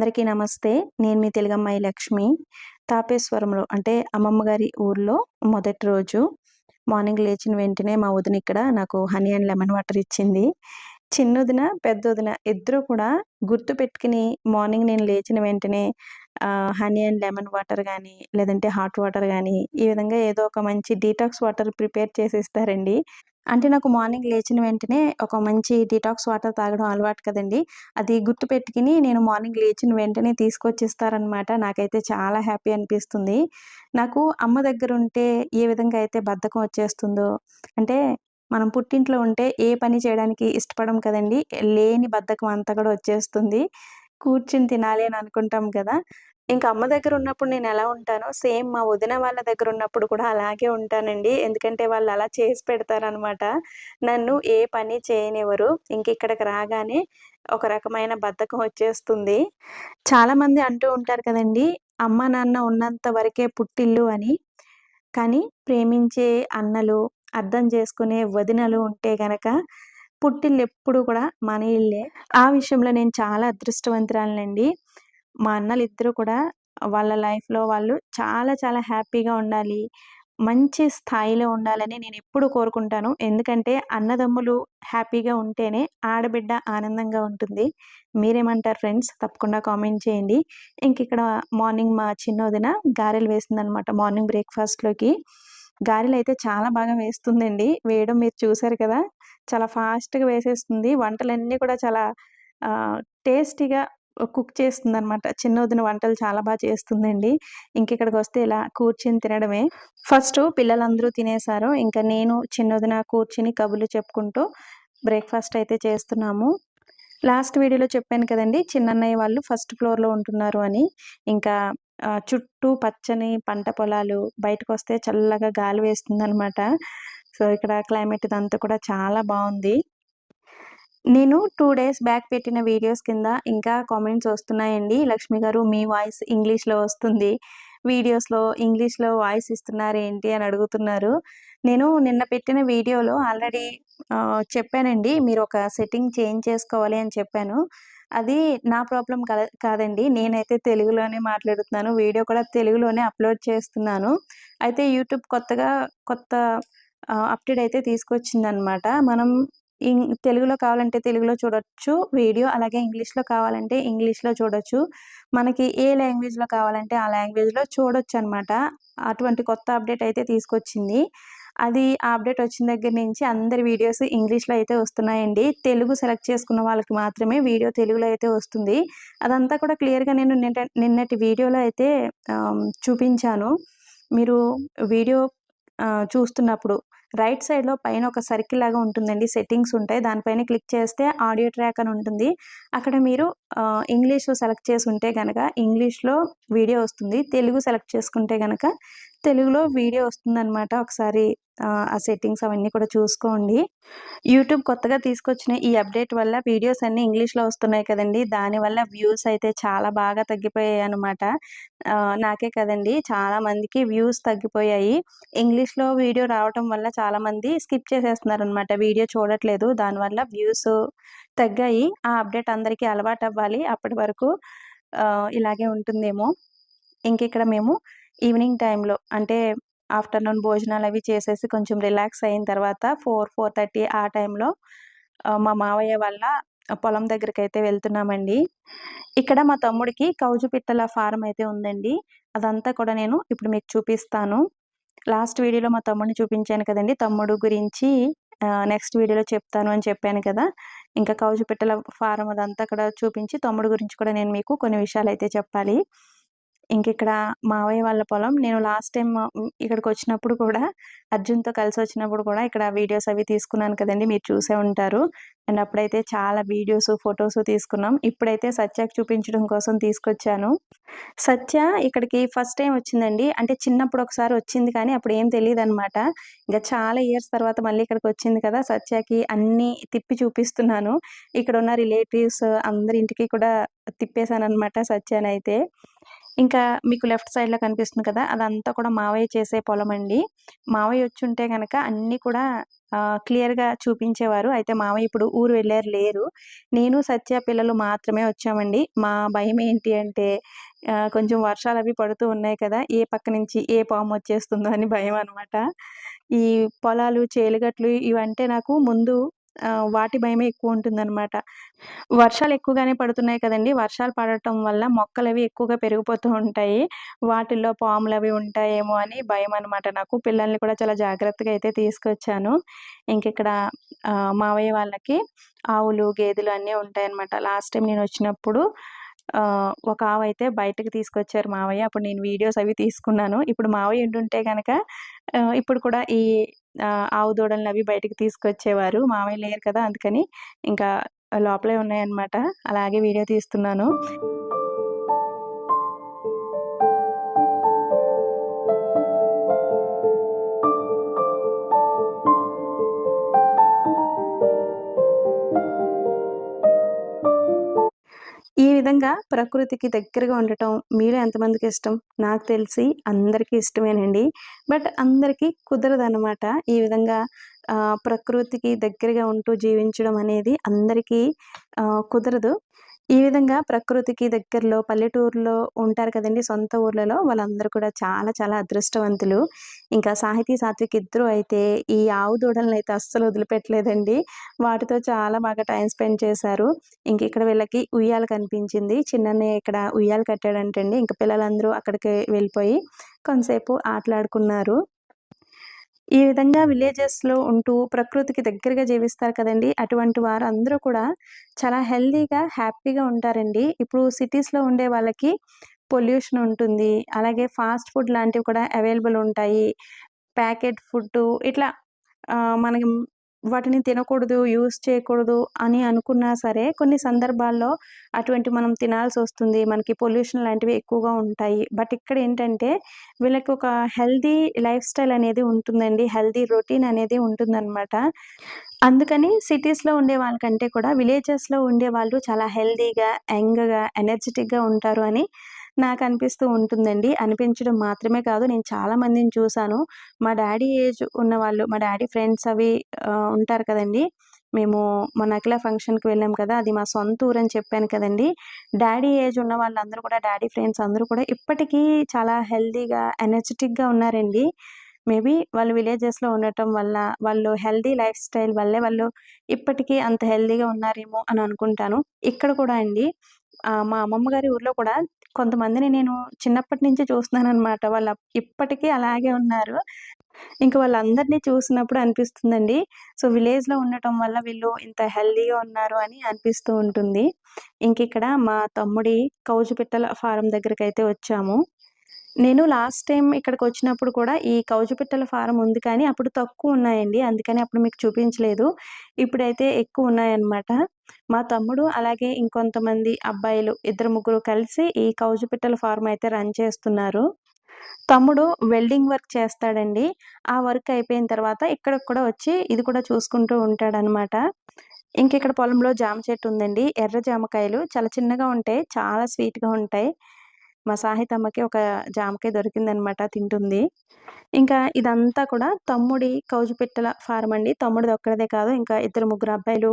అందరికీ నమస్తే. నేను మీ తెలుగమ్మాయి లక్ష్మి. తాపేశ్వరంలో అంటే అమ్మమ్మ గారి ఊర్లో మొదటి రోజు మార్నింగ్ లేచిన వెంటనే మా వదిన ఇక్కడ నాకు హనీ అండ్ లెమన్ వాటర్ ఇచ్చింది. చిన్నదిన పెద్దదిన ఇద్దరు కూడా గుర్తు పెట్టుకుని మార్నింగ్ నేను లేచిన వెంటనే హనీ అండ్ లెమన్ వాటర్ కానీ లేదంటే హాట్ వాటర్ కానీ ఈ విధంగా ఏదో ఒక మంచి డీటాక్స్ వాటర్ ప్రిపేర్ చేసి ఇస్తారండి అంటే నాకు మార్నింగ్ లేచిన వెంటనే ఒక మంచి డిటాక్స్ వాటర్ తాగడం అలవాటు కదండి. అది గుర్తు పెట్టుకుని నేను మార్నింగ్ లేచిన వెంటనే తీసుకొచ్చిస్తారనమాట. నాకైతే చాలా హ్యాపీ అనిపిస్తుంది. నాకు అమ్మ దగ్గర ఉంటే ఏ విధంగా అయితే బద్ధకం వచ్చేస్తుందో అంటే మనం పుట్టింట్లో ఉంటే ఏ పని చేయడానికి ఇష్టపడం కదండి? లేని బద్ధకం అంతా కూడా వచ్చేస్తుంది. కూర్చుని తినాలి అని అనుకుంటాం కదా! ఇంకా అమ్మ దగ్గర ఉన్నప్పుడు నేను ఎలా ఉంటానో సేమ్ మా వదిన వాళ్ళ దగ్గర ఉన్నప్పుడు కూడా అలాగే ఉంటానండి. ఎందుకంటే వాళ్ళు అలా చేసి పెడతారనమాట. నన్ను ఏ పని చేయనివ్వరు. ఇంక ఇక్కడికి రాగానే ఒక రకమైన బద్ధకం వచ్చేస్తుంది. చాలామంది అంటూ ఉంటారు కదండి అమ్మ నాన్న ఉన్నంత వరకే పుట్టిల్లు అని. కానీ ప్రేమించే అన్నలు అర్థం చేసుకునే వదినలు ఉంటే గనక పుట్టిల్లు ఎప్పుడు కూడా మన ఇల్లే. ఆ విషయంలో నేను చాలా అదృష్టవంతురాలండి మా అన్నలు ఇద్దరు కూడా వాళ్ళ లైఫ్లో వాళ్ళు చాలా చాలా హ్యాపీగా ఉండాలి. మంచి స్థాయిలో ఉండాలని నేను ఎప్పుడు కోరుకుంటాను. ఎందుకంటే అన్నదమ్ములు హ్యాపీగా ఉంటేనే ఆడబిడ్డ ఆనందంగా ఉంటుంది. మీరేమంటారు ఫ్రెండ్స్? తప్పకుండా కామెంట్ చేయండి. ఇంక ఇక్కడ మార్నింగ్ మా చిన్నోదిన గారెలు వేసిందనమాట మార్నింగ్ బ్రేక్ఫాస్ట్లోకి. గారెలు అయితే చాలా బాగా వేస్తుందండి. వేయడం మీరు చూసారు కదా! చాలా ఫాస్ట్గా వేసేస్తుంది. వంటలన్నీ కూడా చాలా టేస్టీగా కుక్ చేస్తుంది అనమాట చిన్న వదిన వంటలు చాలా బాగా చేస్తుందండి. ఇంక ఇక్కడికి వస్తే ఇలా కూర్చుని తినడమే. ఫస్ట్ పిల్లలందరూ తినేశారు. ఇంకా నేను చిన్న వదిన కూర్చుని కబుర్లు చెప్పుకుంటూ బ్రేక్ఫాస్ట్ అయితే చేస్తున్నాము. లాస్ట్ వీడియోలో చెప్పాను కదండి చిన్నన్నయ్య వాళ్ళు ఫస్ట్ ఫ్లోర్లో ఉంటున్నారు అని. ఇంకా చుట్టూ పచ్చని పంట పొలాలు బయటకు వస్తే చల్లగా గాలి వేస్తుంది అనమాట సో ఇక్కడ క్లైమేట్ ఇదంతా కూడా చాలా బాగుంది. నేను టూ డేస్ బ్యాక్ పెట్టిన వీడియోస్ కింద ఇంకా కామెంట్స్ వస్తున్నాయండి. లక్ష్మి గారు మీ వాయిస్ ఇంగ్లీష్లో వస్తుంది. వీడియోస్లో ఇంగ్లీష్లో వాయిస్ ఇస్తున్నారు ఏంటి అని అడుగుతున్నారు. నేను నిన్న పెట్టిన వీడియోలో ఆల్రెడీ చెప్పానండి. మీరు ఒక సెట్టింగ్ చేంజ్ చేసుకోవాలి అని చెప్పాను. అది నా ప్రాబ్లం కాదండి. నేనైతే తెలుగులోనే మాట్లాడుతున్నాను. వీడియో కూడా తెలుగులోనే అప్లోడ్ చేస్తున్నాను. అయితే యూట్యూబ్ కొత్తగా కొత్త అప్డేట్ అయితే తీసుకొచ్చిందనమాట. మనం తెలుగులో కావాలంటే తెలుగులో చూడొచ్చు. వీడియో అలాగే ఇంగ్లీష్లో కావాలంటే ఇంగ్లీష్లో చూడొచ్చు. మనకి ఏ లాంగ్వేజ్లో కావాలంటే ఆ లాంగ్వేజ్లో చూడొచ్చు అనమాట అటువంటి కొత్త అప్డేట్ అయితే తీసుకొచ్చింది. అది అప్డేట్ వచ్చిన దగ్గర నుంచి అందరి వీడియోస్ ఇంగ్లీష్లో అయితే వస్తున్నాయండి. తెలుగు సెలెక్ట్ చేసుకున్న వాళ్ళకి మాత్రమే వీడియో తెలుగులో అయితే వస్తుంది. అదంతా కూడా క్లియర్గా నేను నిన్నటి వీడియోలో అయితే చూపించాను. మీరు వీడియో చూస్తున్నప్పుడు రైట్ సైడ్లో పైన ఒక సర్కిల్ లాగా ఉంటుందండి. సెట్టింగ్స్ ఉంటాయి. దానిపైన క్లిక్ చేస్తే ఆడియో ట్రాక్ అని ఉంటుంది. అక్కడ మీరు ఇంగ్లీష్ సెలెక్ట్ చేసి ఉంటే కనుక ఇంగ్లీష్లో వీడియో వస్తుంది. తెలుగు సెలెక్ట్ చేసుకుంటే కనుక తెలుగులో వీడియో వస్తుందన్నమాట. ఒకసారి ఆ సెట్టింగ్స్ అవన్నీ కూడా చూసుకోండి. యూట్యూబ్ కొత్తగా తీసుకొచ్చిన ఈ అప్డేట్ వల్ల వీడియోస్ అన్నీ ఇంగ్లీష్లో వస్తున్నాయి కదండి. దానివల్ల వ్యూస్ అయితే చాలా బాగా తగ్గిపోయాయి అనమాట నాకే కదండి. చాలా మందికి వ్యూస్ తగ్గిపోయాయి. ఇంగ్లీష్లో వీడియో రావటం వల్ల చాలామంది స్కిప్ చేసేస్తున్నారు అనమాట వీడియో చూడట్లేదు. దానివల్ల వ్యూస్ తగ్గాయి. ఆ అప్డేట్ అందరికీ అలవాటు అవ్వాలి అప్పటి వరకు ఇలాగే ఉంటుందేమో. ఇంక ఇక్కడ మేము ఈవినింగ్ టైంలో అంటే ఆఫ్టర్నూన్ భోజనాలు అవి చేసేసి కొంచెం రిలాక్స్ అయిన తర్వాత ఫోర్ ఫోర్ థర్టీ ఆ టైంలో మా మావయ్య వల్ల పొలం దగ్గరికి అయితే వెళ్తున్నామండి. ఇక్కడ మా తమ్ముడికి కౌజు పిట్టల ఫారం అయితే ఉందండి. అదంతా కూడా నేను ఇప్పుడు మీకు చూపిస్తాను. లాస్ట్ వీడియోలో మా తమ్ముడిని చూపించాను కదండి. తమ్ముడు గురించి నెక్స్ట్ వీడియోలో చెప్తాను అని చెప్పాను కదా. ఇంకా కౌజు పిట్టల ఫారం అదంతా కూడా చూపించి తమ్ముడు గురించి కూడా నేను మీకు కొన్ని విషయాలు అయితే చెప్పాలి. ఇంక ఇక్కడ మావయ్య వాళ్ళ పొలం. నేను లాస్ట్ టైం ఇక్కడికి వచ్చినప్పుడు కూడా అర్జున్తో కలిసి వచ్చినప్పుడు కూడా ఇక్కడ వీడియోస్ అవి తీసుకున్నాను కదండి. మీరు చూసే ఉంటారు. అండ్ అప్పుడైతే చాలా వీడియోస్ ఫొటోస్ తీసుకున్నాం. ఇప్పుడైతే సత్యకి చూపించడం కోసం తీసుకొచ్చాను. సత్య ఇక్కడికి ఫస్ట్ టైం వచ్చిందండి. అంటే చిన్నప్పుడు ఒకసారి వచ్చింది కానీ అప్పుడు ఏం తెలియదు అనమాట ఇంకా చాలా ఇయర్స్ తర్వాత మళ్ళీ ఇక్కడికి వచ్చింది కదా సత్యకి అన్ని తిప్పి చూపిస్తున్నాను. ఇక్కడ ఉన్న రిలేటివ్స్ అందరి ఇంటికి కూడా తిప్పేశాను అనమాట సత్యానైతే. ఇంకా మీకు లెఫ్ట్ సైడ్లో కనిపిస్తుంది కదా అదంతా కూడా మావయ్య చేసే పొలం అండి మావయ్య వచ్చి ఉంటే కనుక అన్నీ కూడా క్లియర్‌గా చూపించేవారు. అయితే మావయ్య ఇప్పుడు ఊరు వెళ్ళారు లేరు. నేను, సత్య పిల్లలు మాత్రమే వచ్చామండి. మా భయం ఏంటి అంటే కొంచెం వర్షాలు అవి పడుతూ ఉన్నాయి కదా! ఏ పక్క నుంచి ఏ పాము వచ్చేస్తుందో అని భయం అనమాట. ఈ పొలాలు, చేలుగట్లు ఇవంటే నాకు ముందు వాటి భయమే ఎక్కువ ఉంటుందన్నమాట వర్షాలు ఎక్కువగానే పడుతున్నాయి కదండి వర్షాలు పడటం వల్ల మొక్కలు అవి ఎక్కువగా పెరిగిపోతూ ఉంటాయి. వాటిల్లో పాములు అవి ఉంటాయేమో అని భయం అనమాట నాకు. పిల్లల్ని కూడా చాలా జాగ్రత్తగా అయితే తీసుకొచ్చాను. ఇంకిక్కడ మావయ్య వాళ్ళకి ఆవులు, గేదెలు అన్నీ ఉంటాయన్నమాట లాస్ట్ టైం నేను వచ్చినప్పుడు ఒక ఆవు అయితే బయటకి తీసుకొచ్చారు మావయ్య. అప్పుడు నేను వీడియోస్ అవి తీసుకున్నాను. ఇప్పుడు మావయ్య ఉంటుంటే కనుక ఇప్పుడు కూడా ఈ ఆవు ఆవు అవి బయటికి తీసుకొచ్చేవారు. మామయ్య లేరు కదా! అందుకని ఇంకా లోపలే ఉన్నాయన్నమాట. అలాగే వీడియో తీస్తున్నాను. ఈ విధంగా ప్రకృతికి దగ్గరగా ఉండటం మీరు ఎంతమందికి ఇష్టం? నాకు తెలిసి అందరికీ ఇష్టమేనండి. బట్ అందరికీ కుదరదనమాట. ఈ విధంగా ప్రకృతికి దగ్గరగా ఉంటూ జీవించడం అనేది అందరికీ కుదరదు. ఈ విధంగా ప్రకృతికి దగ్గరలో పల్లెటూరులో ఉంటారు కదండి సొంత ఊర్లలో వాళ్ళందరూ కూడా చాలా చాలా అదృష్టవంతులు. ఇంకా సాహితీ, సాత్విక్ ఇద్దరు అయితే ఈ ఆవు దూడలనైతే అస్సలు వదిలిపెట్టలేదండి. వాటితో చాలా బాగా టైం స్పెండ్ చేశారు. ఇంకిక్కడ వీళ్ళకి ఉయ్యాల కనిపించింది. చిన్ననే ఇక్కడ ఉయ్యాలు కట్టాడంటండి. ఇంకా పిల్లలందరూ అక్కడికి వెళ్ళిపోయి కొంతసేపు ఆటలాడుకున్నారు. ఈ విధంగా విలేజెస్‌లో ఉంటూ ప్రకృతికి దగ్గరగా జీవిస్తారు కదండీ! అటువంటి వారు అందరూ కూడా చాలా హెల్తీగా, హ్యాపీగా ఉంటారండి. ఇప్పుడు సిటీస్‌లో ఉండే వాళ్ళకి పొల్యూషన్ ఉంటుంది. అలాగే ఫాస్ట్ ఫుడ్ లాంటివి కూడా అవైలబుల్ ఉంటాయి. ప్యాకెట్ ఫుడ్ ఇట్లా మనకి మనం వాటిని తినకూడదు, యూజ్ చేయకూడదు అని అనుకున్నా సరే కొన్ని సందర్భాల్లో అటువంటి మనం తినాల్సి వస్తుంది మనకి పొల్యూషన్ లాంటివి ఎక్కువగా ఉంటాయి. బట్ ఇక్కడ ఏంటంటే వీళ్ళకి ఒక హెల్దీ లైఫ్ స్టైల్ అనేది ఉంటుందండి. హెల్దీ రొటీన్ అనేది ఉంటుందన్నమాట అందుకని సిటీస్‌లో ఉండే వాళ్ళకంటే కూడా విలేజెస్‌లో ఉండేవాళ్ళు చాలా హెల్తీగా, యంగ్‌గా, ఎనర్జెటిక్గా ఉంటారు అని నాకు అనిపిస్తూ ఉంటుందండి. అనిపించడం మాత్రమే కాదు నేను చాలా మందిని మా డాడీ ఏజ్ ఉన్నవాళ్ళు మా డాడీ ఫ్రెండ్స్ అవి ఉంటారు కదండి మేము మొన్న అఖిల ఫంక్షన్‌కి వెళ్ళాం కదా! అది మా సొంత ఊరు అని చెప్పాను కదండి డాడీ ఏజ్ ఉన్న వాళ్ళందరూ కూడా డాడీ ఫ్రెండ్స్ అందరూ కూడా ఇప్పటికీ చాలా హెల్దీగా ఎనర్జెటిక్గా ఉన్నారండి. మేబీ వాళ్ళు విలేజెస్‌లో ఉండటం వల్ల, వాళ్ళు హెల్దీ లైఫ్ స్టైల్ వల్లే వాళ్ళు ఇప్పటికీ అంత హెల్తీగా ఉన్నారేమో అని అనుకుంటాను. ఇక్కడ కూడా అండి మా అమ్మమ్మ గారి ఊర్లో కూడా కొంతమందిని నేను చిన్నప్పటి నుంచి చూస్తున్నాను అనమాట వాళ్ళు ఇప్పటికీ అలాగే ఉన్నారు. ఇంకా వాళ్ళందరిని చూసినప్పుడు అనిపిస్తుందండి. సో, విలేజ్‌లో ఉండటం వల్ల వీళ్ళు ఇంత హెల్దీగా ఉన్నారు అని అనిపిస్తూ ఉంటుంది. ఇంకిక్కడ మా తమ్ముడి కౌజు పిట్టల ఫారం దగ్గరకైతే వచ్చాము. నేను లాస్ట్ టైం ఇక్కడికి వచ్చినప్పుడు కూడా ఈ కౌజు పిట్టల ఫారం ఉంది కానీ అప్పుడు తక్కువ ఉన్నాయండి అందుకని అప్పుడు మీకు చూపించలేదు. ఇప్పుడైతే ఎక్కువ ఉన్నాయన్నమాట మా తమ్ముడు అలాగే ఇంకొంతమంది అబ్బాయిలు ఇద్దరు, ముగ్గురు కలిసి ఈ కౌజు పిట్టల ఫారం అయితే రన్ చేస్తున్నారు. తమ్ముడు వెల్డింగ్ వర్క్ చేస్తాడండి. ఆ వర్క్ అయిపోయిన తర్వాత ఇక్కడికి కూడా వచ్చి ఇది కూడా చూసుకుంటూ ఉంటాడనమాట. ఇంకిక్కడ పొలంలో జామ చెట్టు ఉందండి. ఎర్ర జామకాయలు చాలా చిన్నగా ఉంటాయి. చాలా స్వీట్‌గా ఉంటాయి. మా సాహితమ్మకి ఒక జామకాయ దొరికిందనమాట తింటుంది. ఇంకా ఇదంతా కూడా తమ్ముడి కౌజు పిట్టల ఫార్మ్ అండి. తమ్ముడిది ఒక్కడదే కాదు ఇంకా ఇద్దరు, ముగ్గురు అబ్బాయిలు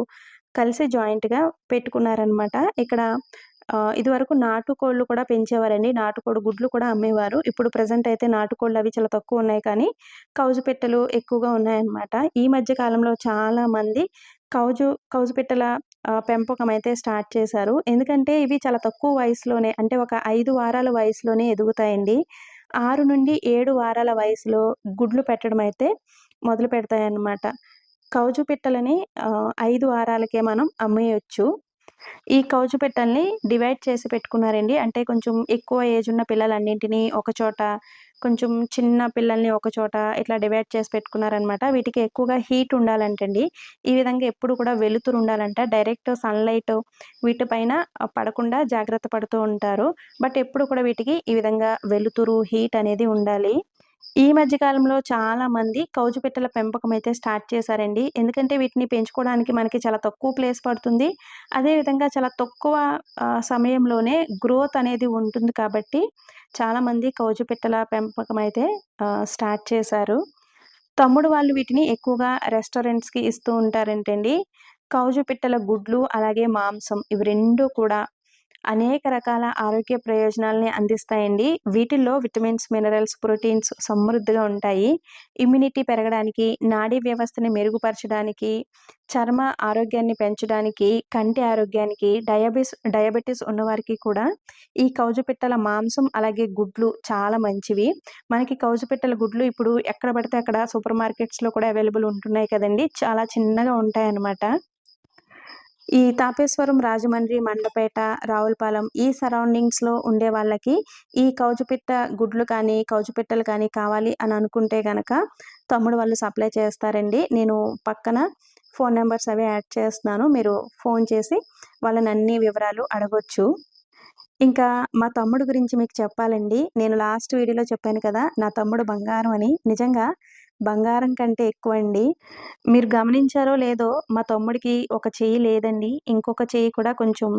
కలిసి జాయింట్‌గా పెట్టుకున్నారనమాట. ఇక్కడ ఇదివరకు నాటుకోళ్ళు కూడా పెంచేవారండి. నాటుకోడి గుడ్లు కూడా అమ్మేవారు. ఇప్పుడు ప్రజెంట్ అయితే నాటుకోళ్ళు అవి చాలా తక్కువ ఉన్నాయి కానీ కౌజు పిట్టలు ఎక్కువగా ఉన్నాయన్నమాట. ఈ మధ్య కాలంలో చాలామంది కౌజు కౌజు పిట్టల పెంపకం అయితే స్టార్ట్ చేశారు. ఎందుకంటే ఇవి చాలా తక్కువ వయసులోనే అంటే ఒక ఐదు వారాల వయసులోనే ఎదుగుతాయండి. 6-7 వారాల వయసులో గుడ్లు పెట్టడం అయితే మొదలు పెడతాయన్నమాట. కౌజు పిట్టలని ఐదు వారాలకే మనం అమ్మేయొచ్చు. ఈ కౌజు పెట్టల్ని డివైడ్ చేసి పెట్టుకున్నారండి. అంటే కొంచెం ఎక్కువ ఏజ్ ఉన్న పిల్లలన్నింటిని ఒక చోట, కొంచెం చిన్న పిల్లల్ని ఒక చోట ఇట్లా డివైడ్ చేసి పెట్టుకున్నారనమాట. వీటికి ఎక్కువగా హీట్ ఉండాలంటండి. ఈ విధంగా ఎప్పుడు కూడా వెలుతురు ఉండాలంట. డైరెక్ట్ సన్‌లైట్ వీటి పైన పడకుండా జాగ్రత్త పడుతూ ఉంటారు. బట్ ఎప్పుడు కూడా వీటికి ఈ విధంగా వెలుతురు, హీట్ అనేది ఉండాలి. ఈ మధ్య కాలంలో చాలామంది కౌజు పిట్టల పెంపకం అయితే స్టార్ట్ చేశారండి. ఎందుకంటే వీటిని పెంచుకోవడానికి మనకి చాలా తక్కువ ప్లేస్ పడుతుంది. అదే విధంగా చాలా తక్కువ సమయంలోనే గ్రోత్ అనేది ఉంటుంది కాబట్టి చాలామంది కౌజు పిట్టల పెంపకం అయితే స్టార్ట్ చేశారు. తమ్ముడు వాళ్ళు వీటిని ఎక్కువగా రెస్టారెంట్స్‌కి ఇస్తూ ఉంటారంటండి. కౌజు పిట్టల గుడ్లు, అలాగే మాంసం ఇవి రెండు కూడా అనేక రకాల ఆరోగ్య ప్రయోజనాలని అందిస్తాయండి. వీటిల్లో విటమిన్స్, మినరల్స్, ప్రోటీన్స్ సమృద్ధిగా ఉంటాయి. ఇమ్యూనిటీ పెరగడానికి, నాడీ వ్యవస్థని మెరుగుపరచడానికి, చర్మ ఆరోగ్యాన్ని పెంచడానికి, కంటి ఆరోగ్యానికి, డయాబెటిస్ డయాబెటిస్ ఉన్నవారికి కూడా ఈ కౌజు పిట్టల మాంసం, అలాగే గుడ్లు చాలా మంచివి. మనకి కౌజు పిట్టల గుడ్లు ఇప్పుడు ఎక్కడ పడితే అక్కడ సూపర్ మార్కెట్స్‌లో కూడా అవైలబుల్ ఉంటున్నాయి కదండి చాలా చిన్నగా ఉంటాయన్నమాట. ఈ తాపేశ్వరం, రాజమండ్రి, మండపేట, రావులపాలెం ఈ సరౌండింగ్స్‌లో ఉండే వాళ్ళకి ఈ కౌజుపిట్ట గుడ్లు కానీ, కౌజుపిట్టలు కానీ కావాలి అని అనుకుంటే గనక తమ్ముడు వాళ్ళు సప్లై చేస్తారండి. నేను పక్కన ఫోన్ నెంబర్స్ అవి యాడ్ చేస్తున్నాను. మీరు ఫోన్ చేసి వాళ్ళని అన్ని వివరాలు అడగొచ్చు. ఇంకా మా తమ్ముడు గురించి మీకు చెప్పాలండి. నేను లాస్ట్ వీడియోలో చెప్పాను కదా! నా తమ్ముడు బంగారం అని. నిజంగా బంగారం కంటే ఎక్కువ అండి మీరు గమనించారో లేదో మా తమ్ముడికి ఒక చెయ్యి లేదండి. ఇంకొక చెయ్యి కూడా కొంచెం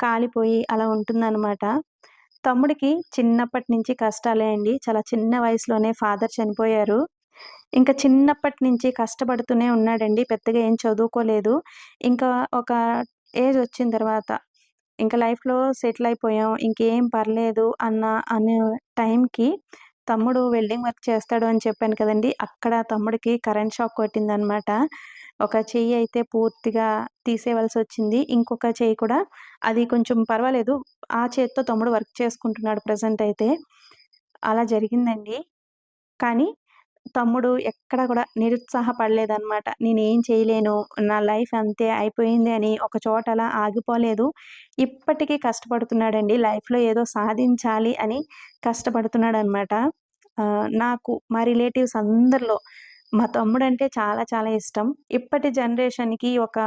కాలిపోయి అలా ఉంటుందన్నమాట తమ్ముడికి చిన్నప్పటి నుంచి కష్టాలే అండి. చాలా చిన్న వయసులోనే ఫాదర్ చనిపోయారు. ఇంకా చిన్నప్పటి నుంచి కష్టపడుతూనే ఉన్నాడండి. పెద్దగా ఏం చదువుకోలేదు. ఇంకా ఒక ఏజ్ వచ్చిన తర్వాత ఇంకా లైఫ్‌లో సెటిల్ అయిపోయాం. ఇంకేం పర్లేదు అన్న అనే టైంకి తమ్ముడు వెల్డింగ్ వర్క్ చేస్తాడు అని చెప్పాను కదండి అక్కడ తమ్ముడికి కరెంట్ షాక్ కొట్టిందనమాట. ఒక చెయ్యి అయితే పూర్తిగా తీసేయవలసొచ్చింది. ఇంకొక చెయ్యి కూడా అది కొంచెం పర్వాలేదు. ఆ చేత్తో తమ్ముడు వర్క్ చేసుకుంటున్నాడు ప్రజెంట్ అయితే. అలా జరిగిందండి. కానీ తమ్ముడు ఎక్కడ కూడా నిరుత్సాహపడలేదన్నమాట నేనేం చేయలేను. నా లైఫ్ అంతే అయిపోయింది అని ఒక చోట అలా ఆగిపోలేదు. ఇప్పటికీ కష్టపడుతున్నాడండి. లైఫ్‌లో ఏదో సాధించాలి అని కష్టపడుతున్నాడు అనమాట నాకు మా రిలేటివ్స్ అందరిలో మా తమ్ముడంటే చాలా చాలా ఇష్టం. ఇప్పటి జనరేషన్‌కి ఒక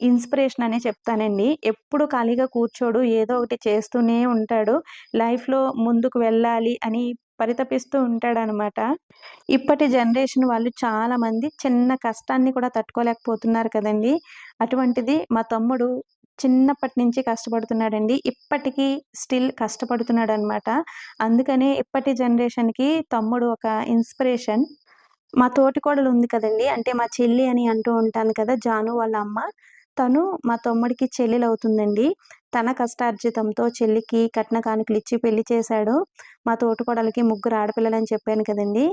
ఇన్స్పిరేషన్ అనే చెప్తానండి. ఎప్పుడు ఖాళీగా కూర్చోడు. ఏదో ఒకటి చేస్తూనే ఉంటాడు. లైఫ్‌లో ముందుకు వెళ్ళాలి అని పరితపిస్తూ ఉంటాడనమాట. ఇప్పటి జనరేషన్ వాళ్ళు చాలామంది చిన్న కష్టాన్ని కూడా తట్టుకోలేకపోతున్నారు కదండి అటువంటిది మా తమ్ముడు చిన్నప్పటి నుంచి కష్టపడుతున్నాడండి. ఇప్పటికీ స్టిల్ కష్టపడుతున్నాడు అనమాట అందుకనే ఇప్పటి జనరేషన్‌కి తమ్ముడు ఒక ఇన్స్పిరేషన్. మా తోటికోడలు ఉంది కదండి అంటే మా చెల్లి అని అంటూ ఉంటాను కదా! జాను వాళ్ళ అమ్మ. తను మా తమ్ముడికి చెల్లెలవుతుందండి. తన కష్టార్జితంతో చెల్లికి కట్న కానుకలు ఇచ్చి పెళ్ళి చేశాడు. మా తోటికోడలికి ముగ్గురు ఆడపిల్లలని చెప్పాను కదండి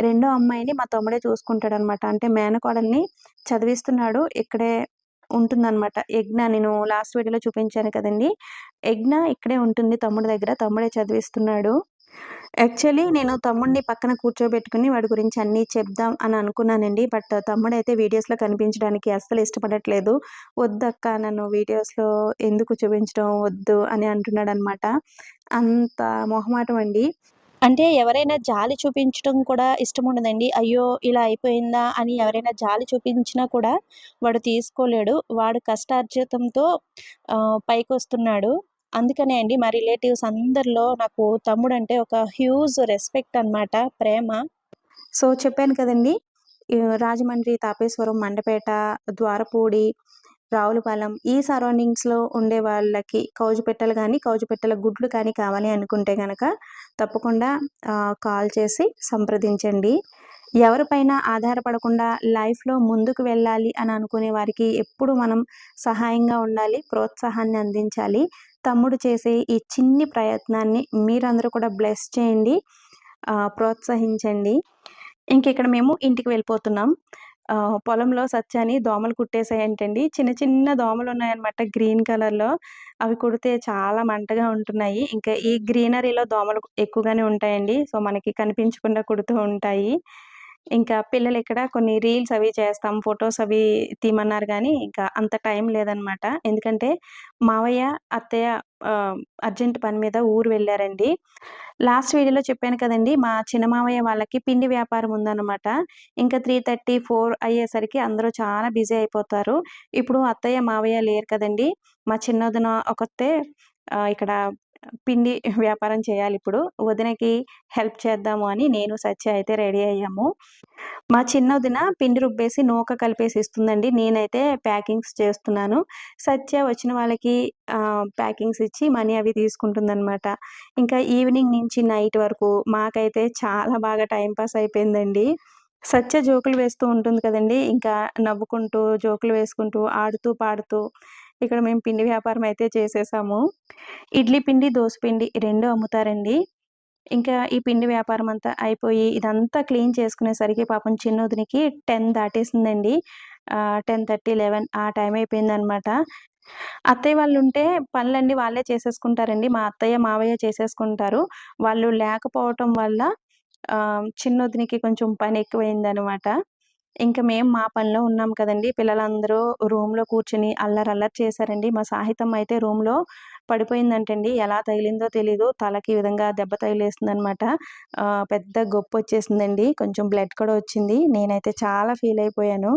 రెండో అమ్మాయిని మా తమ్ముడే చూసుకుంటాడనమాట. అంటే మేనకోడల్ని చదివిస్తున్నాడు. ఇక్కడే ఉంటుందన్నమాట యజ్ఞ నేను లాస్ట్ వీడియోలో చూపించాను కదండి యజ్ఞ ఇక్కడే ఉంటుంది తమ్ముడి దగ్గర. తమ్ముడే చదివిస్తున్నాడు. యాక్చువల్లీ నేను తమ్ముడిని పక్కన కూర్చోబెట్టుకొని వాడి గురించి అన్నీ చెప్దాం అని అనుకున్నానండి. బట్ తమ్ముడైతే వీడియోస్‌లో కనిపించడానికి అస్సలు ఇష్టపడట్లేదు. "వద్దక్క నన్ను వీడియోస్‌లో ఎందుకు చూపించడం వద్దు" అని అంటున్నాడనమాట. అంత మొహమాటం అండి. అంటే ఎవరైనా జాలి చూపించడం కూడా ఇష్టముండదండి. అయ్యో! ఇలా అయిపోయిందా అని ఎవరైనా జాలి చూపించినా కూడా వాడు తీసుకోలేడు. వాడు కష్టార్జితంతో ఆహ్, పైకొస్తున్నాడు. అందుకనే అండి మా రిలేటివ్స్ అందరిలో నాకు తమ్ముడంటే ఒక హ్యూజ్ రెస్పెక్ట్ అనమాట. ప్రేమ. సో, చెప్పాను కదండీ! రాజమండ్రి, తాపేశ్వరం, మండపేట, ద్వారపూడి, రావులపాలెం ఈ సరౌండింగ్స్‌లో ఉండే వాళ్ళకి కౌజుపెట్టలు కానీ కౌజుపెట్టల గుడ్లు కానీ కావాలి అనుకుంటే కనుక తప్పకుండా కాల్ చేసి సంప్రదించండి. ఎవరిపైన ఆధారపడకుండా లైఫ్‌లో ముందుకు వెళ్ళాలి అని అనుకునే వారికి ఎప్పుడు మనం సహాయంగా ఉండాలి. ప్రోత్సాహాన్ని అందించాలి. తమ్ముడు చేసే ఈ చిన్ని ప్రయత్నాన్ని మీరందరూ కూడా బ్లెస్ చేయండి. ప్రోత్సహించండి ప్రోత్సహించండి. ఇంకిక్కడ మేము ఇంటికి వెళ్ళిపోతున్నాం. పొలంలో సత్యాని దోమలు కుట్టేసాయంటండి. చిన్న చిన్న దోమలు ఉన్నాయన్నమాట గ్రీన్ కలర్‌లో. అవి కుడితే చాలా మంటగా ఉంటున్నాయి. ఇంకా ఈ గ్రీనరీలో దోమలు ఎక్కువగానే ఉంటాయండి. సో, మనకి కనిపించకుండా కుడుతూ ఉంటాయి. ఇంకా పిల్లలు ఇక్కడ కొన్ని రీల్స్ అవి చేస్తాం. ఫొటోస్ అవి తీయమన్నారు కానీ ఇంకా అంత టైం లేదనమాట. ఎందుకంటే మావయ్య, అత్తయ్య అర్జెంట్ పని మీద ఊరు వెళ్ళారండి లాస్ట్ వీడియోలో చెప్పాను కదండి మా చిన్న మావయ్య వాళ్ళకి పిండి వ్యాపారం ఉందనమాట. ఇంకా 3:30, 4 అయ్యేసరికి అందరూ చాలా బిజీ అయిపోతారు. ఇప్పుడు అత్తయ్య, మావయ్య లేరు కదండీ! మా చిన్నదిన ఒకతే ఇక్కడ పిండి వ్యాపారం చేయాలి ఇప్పుడు వదినకి హెల్ప్ చేద్దాము అని నేను, సత్య అయితే రెడీ అయ్యాము. మా చిన్న వదిన పిండి రుబ్బేసి నూక కలిపేసి ఇస్తుందండి. నేనైతే ప్యాకింగ్స్ చేస్తున్నాను. సత్య వచ్చిన వాళ్ళకి ప్యాకింగ్స్ ఇచ్చి మనీ అవి తీసుకుంటుందనమాట. ఇంకా ఈవినింగ్ నుంచి నైట్ వరకు మాకైతే చాలా బాగా టైంపాస్ అయిపోయిందండి. సత్య జోకులు వేస్తూ ఉంటుంది కదండి ఇంకా నవ్వుకుంటూ, జోకులు వేసుకుంటూ, ఆడుతూ, పాడుతూ ఇక్కడ మేము పిండి వ్యాపారం అయితే చేసేసాము. ఇడ్లీ పిండి, దోస పిండి రెండు అమ్ముతారండి. ఇంకా ఈ పిండి వ్యాపారం అంతా అయిపోయి ఇదంతా క్లీన్ చేసుకునేసరికి పాపం చిన్నొదినికి 10 దాటేసిందండి. టెన్ థర్టీ లెవెన్ ఆ టైం అయిపోయిందనమాట. అత్తయ్య వాళ్ళు ఉంటే పనులన్నీ వాళ్ళే చేసేసుకుంటారండి. మా అత్తయ్య, మావయ్య చేసేసుకుంటారు. వాళ్ళు లేకపోవటం వల్ల ఆహ్, కొంచెం పని ఎక్కువైందనమాట. ఇంకా మేము మా పనిలో ఉన్నాం కదండీ! పిల్లలందరూ రూమ్‌లో కూర్చొని అల్లరి అల్లరి చేశారండి. మా సాహితం అయితే రూమ్‌లో పడిపోయిందంటండి. ఎలా తగిలిందో తెలీదు. తలకి ఈ విధంగా దెబ్బ తగిలేసిందనమాట. అనమాట పెద్ద గొప్పొచ్చేసిందండి. కొంచెం బ్లడ్ కూడా వచ్చింది. నేనైతే చాలా ఫీల్ అయిపోయాను.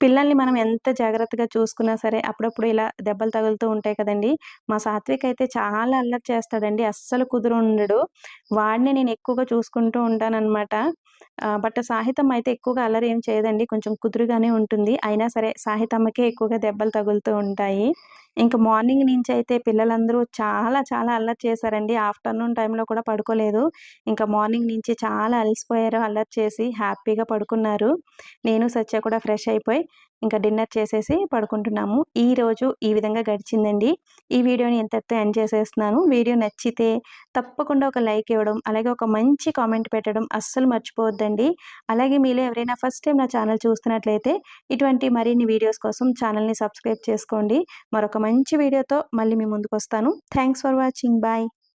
పిల్లల్ని మనం ఎంత జాగ్రత్తగా చూసుకున్నా సరే అప్పుడప్పుడు ఇలా దెబ్బలు తగులుతూ ఉంటాయి కదండీ! మా సాత్విక్ అయితే చాలా అల్లరి చేస్తాడండి. అస్సలు కుదురు ఉండడు వాడిని నేను ఎక్కువగా చూసుకుంటూ ఉంటానన్నమాట బట్ సాహితం అయితే ఎక్కువగా అల్లరి ఏం చేయదండి. కొంచెం కుదురుగానే ఉంటుంది. అయినా సరే సాహితమ్మకే ఎక్కువగా దెబ్బలు తగులుతూ ఉంటాయి. ఇంకా మార్నింగ్ నుంచి అయితే పిల్లలందరూ చాలా చాలా అల్లరి చేశారండి. ఆఫ్టర్‌నూన్ టైంలో కూడా పడుకోలేదు. ఇంకా మార్నింగ్ నుంచి చాలా అలసిపోయారు అల్లరి చేసి. హ్యాపీగా పడుకున్నారు. నేను, సత్య కూడా ఫ్రెష్ అయిపోయి ఇంకా డిన్నర్ చేసేసి పడుకుంటున్నాము. ఈరోజు ఈ విధంగా గడిచిందండి. ఈ వీడియోని ఎంతటితో ఎండ్ చేసేస్తున్నాను. వీడియో నచ్చితే తప్పకుండా ఒక లైక్ ఇవ్వడం, అలాగే ఒక మంచి కామెంట్ పెట్టడం అస్సలు మర్చిపోవద్దండి. అలాగే మీలో ఎవరైనా ఫస్ట్ టైం నా ఛానల్ చూస్తున్నట్లయితే ఇటువంటి మరిన్ని వీడియోస్ కోసం ఛానల్‌ని సబ్స్క్రైబ్ చేసుకోండి. మరొక మంచి వీడియోతో మళ్ళీ మీ ముందుకొస్తాను. Thanks for watching. బాయ్.